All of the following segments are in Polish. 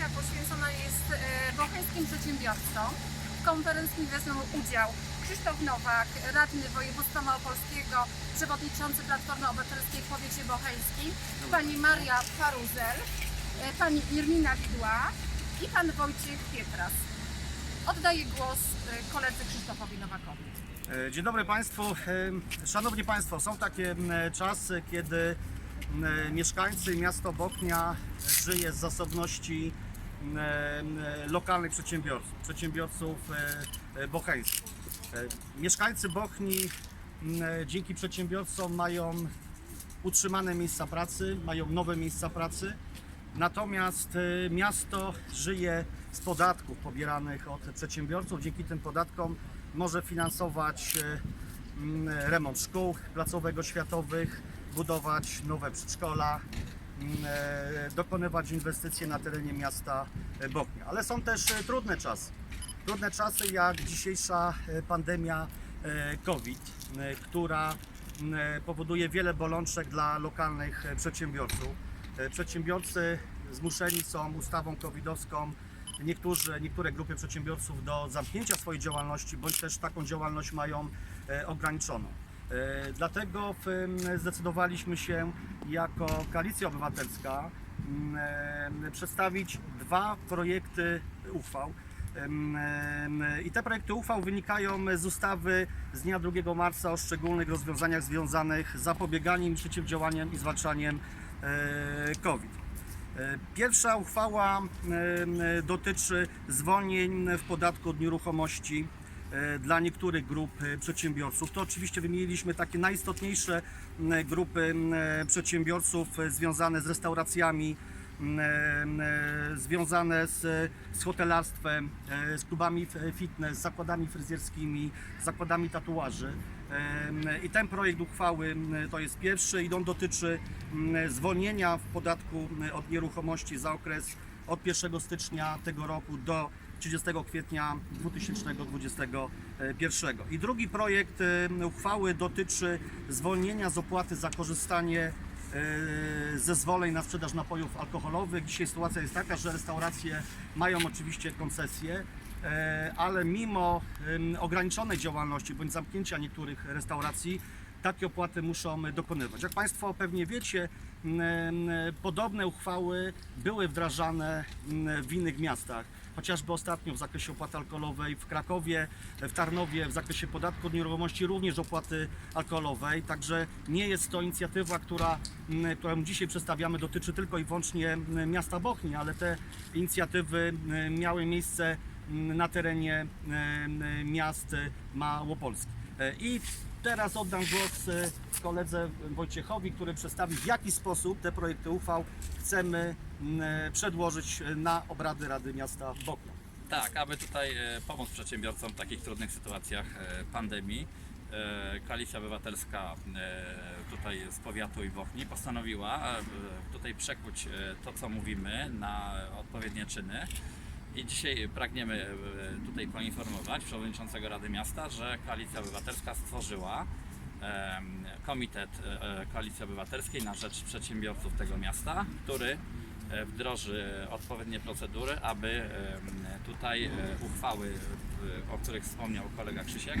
konferencja poświęcona jest e, bocheńskim przedsiębiorcom. W konferencji wezmą udział Krzysztof Nowak, radny województwa małopolskiego, przewodniczący Platformy Obywatelskiej w powiecie bocheńskim, pani Maria Paruzel, e, pani Irmina Widła i pan Wojciech Pietras. Oddaję głos e, koledze Krzysztofowi Nowakowi. Dzień dobry Państwu. Szanowni Państwo, są takie czasy, kiedy mieszkańcy miasta Bochnia żyje z zasobności lokalnych przedsiębiorców, przedsiębiorców e, e, bocheńskich. E, Mieszkańcy Bochni dzięki przedsiębiorcom mają utrzymane miejsca pracy, mają nowe miejsca pracy. Natomiast e, miasto żyje z podatków pobieranych od przedsiębiorców. Dzięki tym podatkom może finansować e, remont szkół placówek-oświatowych, budować nowe przedszkola, e, dokonywać inwestycje na terenie miasta e, Bochnia. Ale są też e, trudne czasy. Trudne czasy jak dzisiejsza e, pandemia e, COVID, e, która m, e, powoduje wiele bolączek dla lokalnych e, przedsiębiorców. E, Przedsiębiorcy zmuszeni są ustawą covidowską niektórzy, niektóre grupy przedsiębiorców do zamknięcia swojej działalności, bądź też taką działalność mają e, ograniczoną. E, Dlatego zdecydowaliśmy się jako Koalicja Obywatelska m, e, przedstawić dwa projekty uchwał. I te projekty uchwał wynikają z ustawy z dnia 2 marca o szczególnych rozwiązaniach związanych z zapobieganiem, przeciwdziałaniem i zwalczaniem e, COVID. Pierwsza uchwała dotyczy zwolnień w podatku od nieruchomości dla niektórych grup e, przedsiębiorców. To oczywiście wymieniliśmy takie najistotniejsze m, grupy przedsiębiorców e, związane z restauracjami, e, związane z, z hotelarstwem, e, z klubami fitness, z zakładami fryzjerskimi, z zakładami tatuaży. I ten projekt uchwały to jest pierwszy i on dotyczy zwolnienia w podatku od nieruchomości za okres od 1 stycznia tego roku do 30 kwietnia 2021. I drugi projekt em, uchwały dotyczy zwolnienia z opłaty za korzystanie e, zezwoleń na sprzedaż napojów alkoholowych. Dzisiaj sytuacja jest taka, że restauracje mają oczywiście koncesje, e, ale mimo ograniczonej działalności bądź zamknięcia niektórych restauracji, takie opłaty muszą dokonywać. Jak Państwo pewnie wiecie, podobne uchwały były wdrażane w innych miastach. Chociażby ostatnio w zakresie opłaty alkoholowej w Krakowie, w Tarnowie, w zakresie podatku od nieruchomości również opłaty alkoholowej. Także nie jest to inicjatywa, która, m, którą dzisiaj przedstawiamy, dotyczy tylko i wyłącznie m, miasta Bochni, ale te inicjatywy m, miały miejsce na terenie miast Małopolski. E, I teraz oddam głos e, koledze Wojciechowi, który przedstawi w jaki sposób te projekty uchwał chcemy przedłożyć na obrady Rady Miasta Bochnia. Tak, aby tutaj e, pomóc przedsiębiorcom w takich trudnych sytuacjach pandemii, Koalicja Obywatelska tutaj z powiatu i Bochni postanowiła tutaj przekuć to, co mówimy na odpowiednie czyny. I dzisiaj pragniemy e, tutaj poinformować przewodniczącego Rady Miasta, że Koalicja Obywatelska stworzyła Komitet e, e, Koalicji Obywatelskiej na rzecz przedsiębiorców tego miasta, który wdroży odpowiednie procedury, aby tutaj uchwały, o których wspomniał kolega Krzysiek,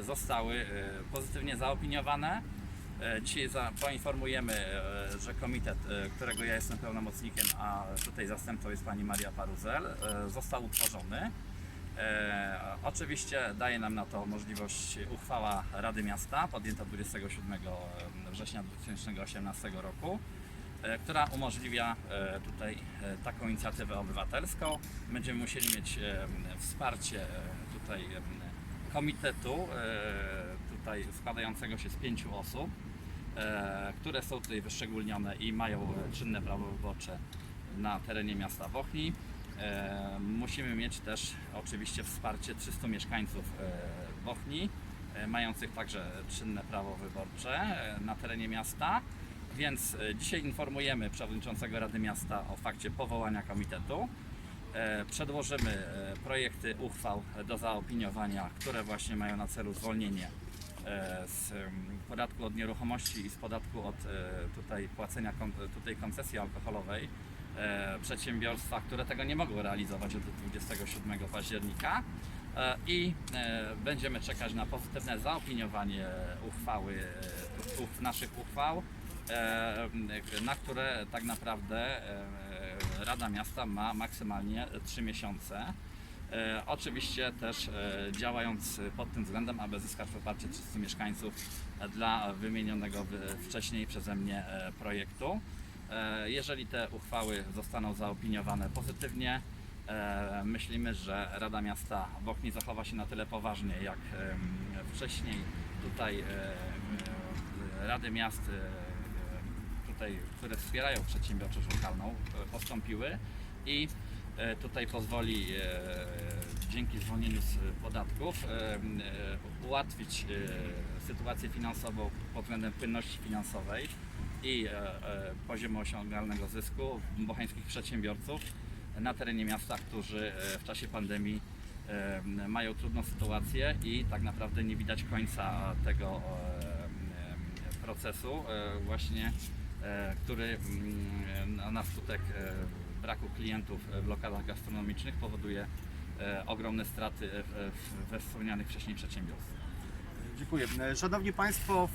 zostały pozytywnie zaopiniowane. E, Dzisiaj za, poinformujemy, e, że komitet, e, którego ja jestem pełnomocnikiem, a tutaj zastępcą jest pani Maria Paruzel, e, został utworzony. E, oczywiście daje nam na to możliwość uchwała Rady Miasta podjęta 27 września 2018 roku, e, która umożliwia e, tutaj e, taką inicjatywę obywatelską. Będziemy musieli mieć e, wsparcie e, tutaj e, komitetu e, tutaj składającego się z pięciu osób, e, które są tutaj wyszczególnione i mają e, czynne prawo wyborcze na terenie miasta Bochni. E, musimy mieć też oczywiście wsparcie 300 mieszkańców e, Bochni, e, mających także czynne prawo wyborcze e, na terenie miasta. Więc e, dzisiaj informujemy przewodniczącego Rady Miasta o fakcie powołania komitetu. E, Przedłożymy e, projekty uchwał do zaopiniowania, które właśnie mają na celu zwolnienie e, z em, podatku od nieruchomości i z podatku od e, tutaj płacenia tutaj koncesji alkoholowej e, przedsiębiorstwa, które tego nie mogły realizować od 27 października E, i e, będziemy czekać na pozytywne zaopiniowanie uchwały, e, naszych uchwał, e, na które tak naprawdę e, Rada Miasta ma maksymalnie 3 miesiące. E, Oczywiście też e, działając pod tym względem, aby zyskać poparcie wszyscy mieszkańców e, dla wymienionego wy- wcześniej przeze mnie projektu. Jeżeli te uchwały zostaną zaopiniowane pozytywnie, myślimy, że Rada Miasta Bochni zachowa się na tyle poważnie, jak wcześniej tutaj Rady Miast tutaj, które wspierają przedsiębiorczość lokalną, postąpiły i tutaj pozwoli e, dzięki zwolnieniu z podatków e, e, ułatwić e, sytuację finansową pod względem płynności finansowej i e, e, poziomu osiągalnego zysku bocheńskich przedsiębiorców na terenie miasta, którzy e, w czasie pandemii e, mają trudną sytuację i tak naprawdę nie widać końca tego e, procesu e, właśnie, e, który mm, na- skutek e, braku klientów w lokalach gastronomicznych powoduje e, ogromne straty w- we wspomnianych wcześniej przedsiębiorstwach. Dziękuję. E, Szanowni Państwo,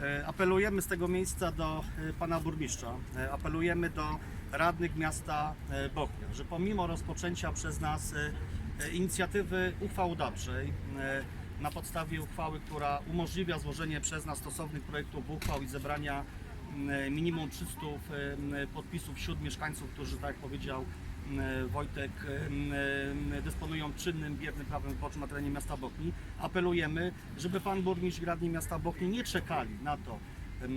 e, apelujemy z tego miejsca do e, Pana Burmistrza, e, apelujemy do radnych miasta e, Bochnia, że pomimo rozpoczęcia przez nas e, e, inicjatywy uchwałodawczej, e, na podstawie uchwały, która umożliwia złożenie przez nas stosownych projektów uchwał i zebrania minimum 300 e, podpisów wśród mieszkańców, którzy, tak jak powiedział Wojtek, m, dysponują czynnym, biernym prawem wyborczym na terenie miasta Bochni. Apelujemy, żeby Pan Burmistrz radni miasta Bochni nie czekali na to, e,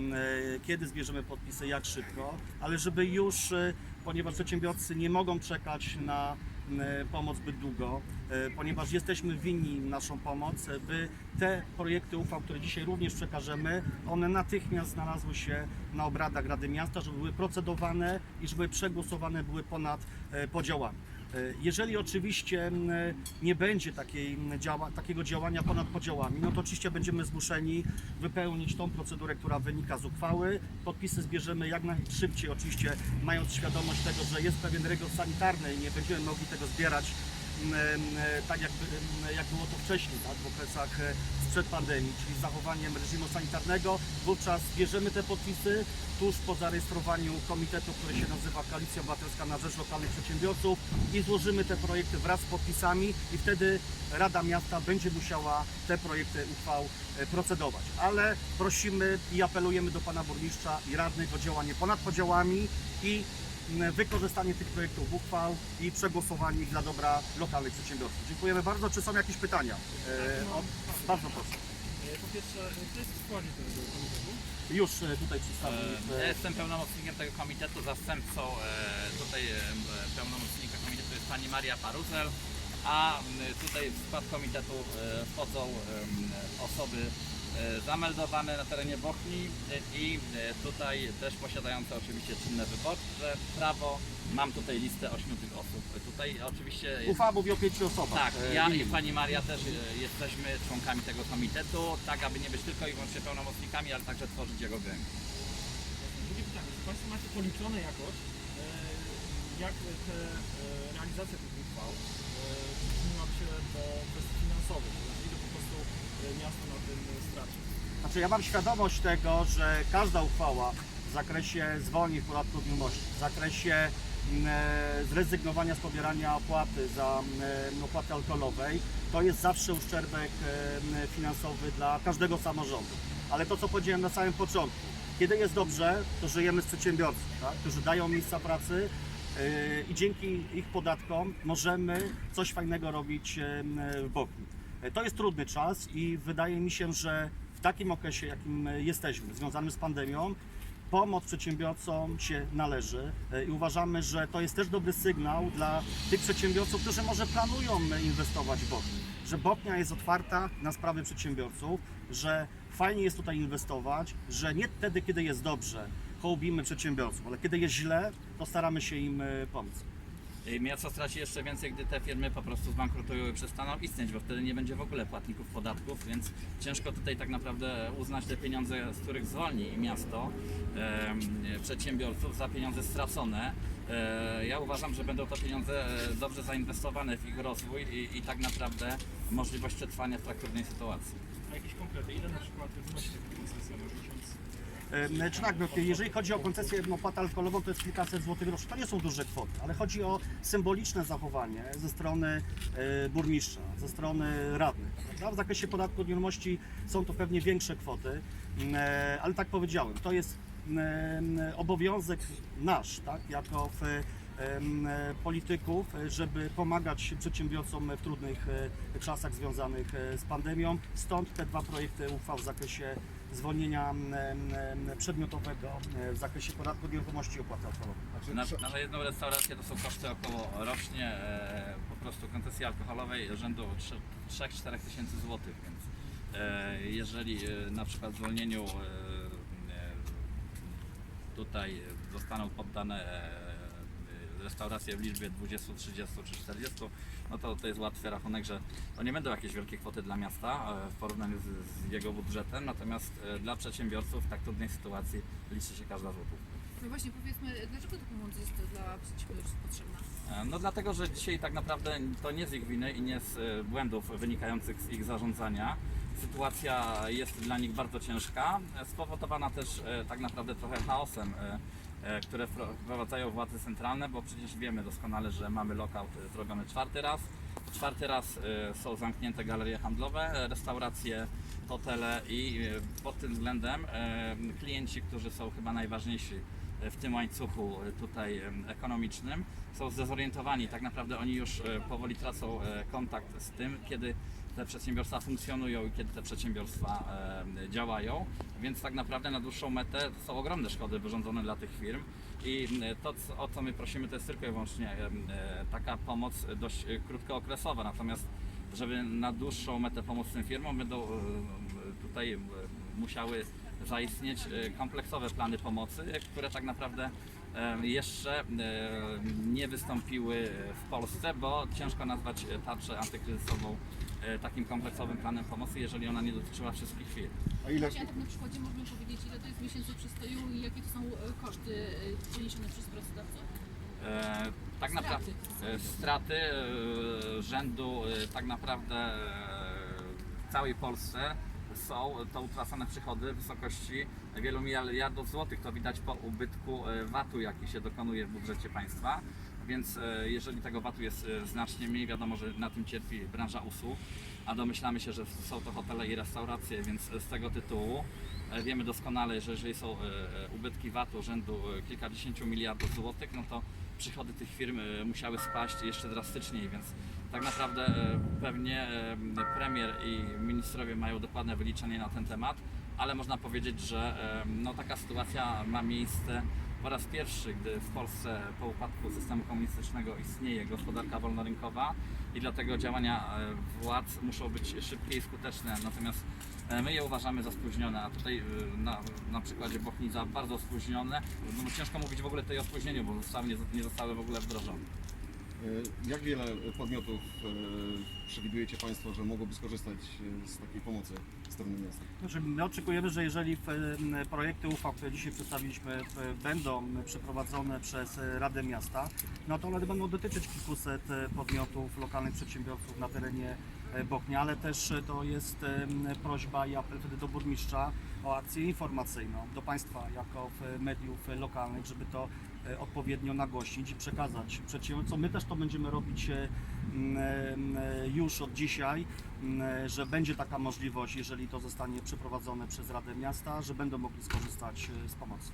kiedy zbierzemy podpisy, jak szybko, ale żeby już, e, ponieważ przedsiębiorcy nie mogą czekać na pomoc zbyt długo, e, ponieważ jesteśmy winni naszą pomoc, e, by te projekty uchwał, które dzisiaj również przekażemy, one natychmiast znalazły się na obradach Rady Miasta, żeby były procedowane i żeby przegłosowane były ponad e, podziałami. E, Jeżeli oczywiście nie będzie takiej, działa, takiego działania ponad podziałami, no to oczywiście będziemy zmuszeni wypełnić tą procedurę, która wynika z uchwały. Podpisy zbierzemy jak najszybciej, oczywiście mając świadomość tego, że jest pewien rygor sanitarny i nie będziemy mogli tego zbierać tak jak, jak było to wcześniej, tak, w okresach e, sprzed pandemii, czyli zachowaniem reżimu sanitarnego. Wówczas bierzemy te podpisy tuż po zarejestrowaniu komitetu, który się nazywa Koalicja Obywatelska na Rzecz Lokalnych Przedsiębiorców i złożymy te projekty wraz z podpisami i wtedy Rada Miasta będzie musiała te projekty uchwał e, procedować. Ale prosimy i apelujemy do Pana Burmistrza i radnych o działanie ponad podziałami i wykorzystanie tych projektów uchwał i przegłosowanie ich dla dobra lokalnych przedsiębiorców. Dziękujemy bardzo. Czy są jakieś pytania? E, o, bardzo proszę. E, Po pierwsze, kto jest w składzie tego komitetu? Już e, tutaj przedstawię. E, Ja e, jestem pełnomocnikiem tego komitetu, zastępcą e, tutaj e, pełnomocnika komitetu jest pani Maria Paruzel, a m, tutaj w skład komitetu e, wchodzą em, osoby e, zameldowane na terenie Bochni e, i e, tutaj też posiadające oczywiście czynne wyborcze prawo. Mam tutaj listę ośmiu tych osób. Tutaj oczywiście jest Uchwała mówi o pięciu osobach. tak, e, ja i pani Maria też e, jesteśmy członkami tego komitetu, tak aby nie być tylko i wyłącznie pełnomocnikami, ale także tworzyć jego gęgę. Drugie pytanie, czy Państwo macie policzone jakoś, e, jak te e, realizacja tych uchwał e, przyczyniłaby się do kwestii finansowych, miasto na tym e, straci? Znaczy ja mam świadomość tego, że każda uchwała w zakresie zwolnień w podatku od w zakresie mm, e, zrezygnowania z pobierania opłaty za mm, opłaty alkoholowej, to jest zawsze uszczerbek e, m, finansowy dla każdego samorządu. Ale to, co powiedziałem na samym początku, kiedy jest dobrze, to żyjemy z przedsiębiorców, tak? którzy dają miejsca pracy e, i dzięki ich podatkom możemy coś fajnego robić e, w Bochni. E, To jest trudny czas i wydaje mi się, że w takim okresie, jakim jesteśmy, związanym z pandemią, pomoc przedsiębiorcom się należy e, i uważamy, że to jest też dobry sygnał dla tych przedsiębiorców, którzy może planują inwestować w Bochni, że Bochnia jest otwarta na sprawy przedsiębiorców, że fajnie jest tutaj inwestować, że nie wtedy, kiedy jest dobrze, hołbimy przedsiębiorców, ale kiedy jest źle, to staramy się im e, pomóc. I miasto straci jeszcze więcej, gdy te firmy po prostu zbankrutują i przestaną istnieć, bo wtedy nie będzie w ogóle płatników podatków, więc ciężko tutaj tak naprawdę uznać te pieniądze, z których zwolni miasto em, przedsiębiorców za pieniądze stracone. E, Ja uważam, że będą to pieniądze e, dobrze zainwestowane w ich rozwój i, i tak naprawdę możliwość przetrwania w tak trudnej sytuacji. A jakieś konkrety, ile na przykład wynosi miesiąc? E, Czy tak, no, jeżeli chodzi o koncesję no, opłatę alkoholową, to jest kilkaset złotych rocznie. To nie są duże kwoty, ale chodzi o symboliczne zachowanie ze strony e, burmistrza, ze strony radnych. Prawda? W zakresie podatku od nieruchomości są to pewnie większe kwoty, m, e, ale tak powiedziałem, to jest m, e, obowiązek nasz, tak, jako w, polityków, żeby pomagać przedsiębiorcom w trudnych czasach związanych z pandemią. Stąd te dwa projekty uchwał w zakresie zwolnienia em, em, przedmiotowego e, w zakresie podatku od nieruchomości i opłaty alkoholowej. Na, na jedną restaurację to są koszty około rocznie e, po prostu koncesji alkoholowej rzędu 3-4 tysięcy złotych, więc e, jeżeli e, na przykład zwolnieniu e, e, tutaj zostaną poddane e, restauracje w liczbie 20, 30 czy 40, no to to jest łatwy rachunek, że to nie będą jakieś wielkie kwoty dla miasta e, w porównaniu z, z jego budżetem, natomiast e, dla przedsiębiorców w tak trudnej sytuacji liczy się każda złotówka. No właśnie, powiedzmy, dlaczego ta pomoc jest dla przedsiębiorców potrzebna? E, No dlatego, że dzisiaj tak naprawdę to nie z ich winy i nie z błędów wynikających z ich zarządzania. Sytuacja jest dla nich bardzo ciężka, spowodowana też tak naprawdę trochę chaosem, które wpro- wprowadzają władze centralne, bo przecież wiemy doskonale, że mamy lockout e, zrobiony czwarty raz. Czwarty raz e, są zamknięte galerie handlowe, e, restauracje, hotele i e, pod tym względem e, klienci, którzy są chyba najważniejsi e, w tym łańcuchu e, tutaj ekonomicznym są zdezorientowani. Tak naprawdę oni już e, powoli tracą e, kontakt z tym, kiedy te przedsiębiorstwa funkcjonują i kiedy te przedsiębiorstwa e, działają, więc tak naprawdę na dłuższą metę są ogromne szkody wyrządzone dla tych firm. I e, to, o co my prosimy, to jest tylko i wyłącznie em, e, taka pomoc dość e, krótkookresowa, natomiast żeby na dłuższą metę pomóc tym firmom, będą e, tutaj e, musiały zaistnieć e, kompleksowe plany pomocy, e, które tak naprawdę e, jeszcze e, nie wystąpiły w Polsce, bo ciężko nazwać e, tarczę antykryzysową e, takim kompleksowym planem pomocy, jeżeli ona nie dotyczyła wszystkich firm. A ile, Właśnie, a tak na przykładzie możemy powiedzieć, ile to jest miesięcy przystoju i jakie to są e, koszty e, poniesione przez pracodawcę? E, tak naprawdę e, straty e, rzędu e, tak naprawdę e, w całej Polsce są to utracone przychody w wysokości wielu miliardów złotych. To widać po ubytku e, VAT-u, jaki się dokonuje w budżecie państwa. Więc e, jeżeli tego VAT-u jest e, znacznie mniej, wiadomo, że na tym cierpi branża usług, a domyślamy się, że są to hotele i restauracje, więc z tego tytułu e, wiemy doskonale, że jeżeli są e, e, ubytki VAT-u rzędu e, kilkadziesięciu miliardów złotych, no to przychody tych firm e, musiały spaść jeszcze drastyczniej, więc tak naprawdę e, pewnie e, premier i ministrowie mają dokładne wyliczenie na ten temat, ale można powiedzieć, że e, no, taka sytuacja ma miejsce po raz pierwszy, gdy w Polsce po upadku systemu komunistycznego istnieje gospodarka wolnorynkowa i dlatego działania e, władz muszą być szybkie i skuteczne, natomiast e, my je uważamy za spóźnione, a tutaj e, na, na przykładzie Bochni za bardzo spóźnione, no, ciężko mówić w ogóle tutaj o spóźnieniu, bo ustawy nie, nie zostały w ogóle wdrożone. E, jak wiele podmiotów e, przewidujecie Państwo, że mogłoby skorzystać e, z takiej pomocy strony miasta? Znaczy, my oczekujemy, że jeżeli projekty uchwał, które dzisiaj przedstawiliśmy, będą przeprowadzone przez Radę Miasta, no to one będą dotyczyć kilkuset podmiotów, lokalnych przedsiębiorców na terenie Bochnia, ale też e, to jest prośba i apel wtedy do burmistrza o akcję informacyjną do Państwa jako mediów e, lokalnych, żeby to e, odpowiednio nagłośnić i przekazać przedsiębiorcom. My też to będziemy robić e, już od dzisiaj, że będzie taka możliwość, jeżeli to zostanie przeprowadzone przez Radę Miasta, że będą mogli skorzystać e, z pomocy.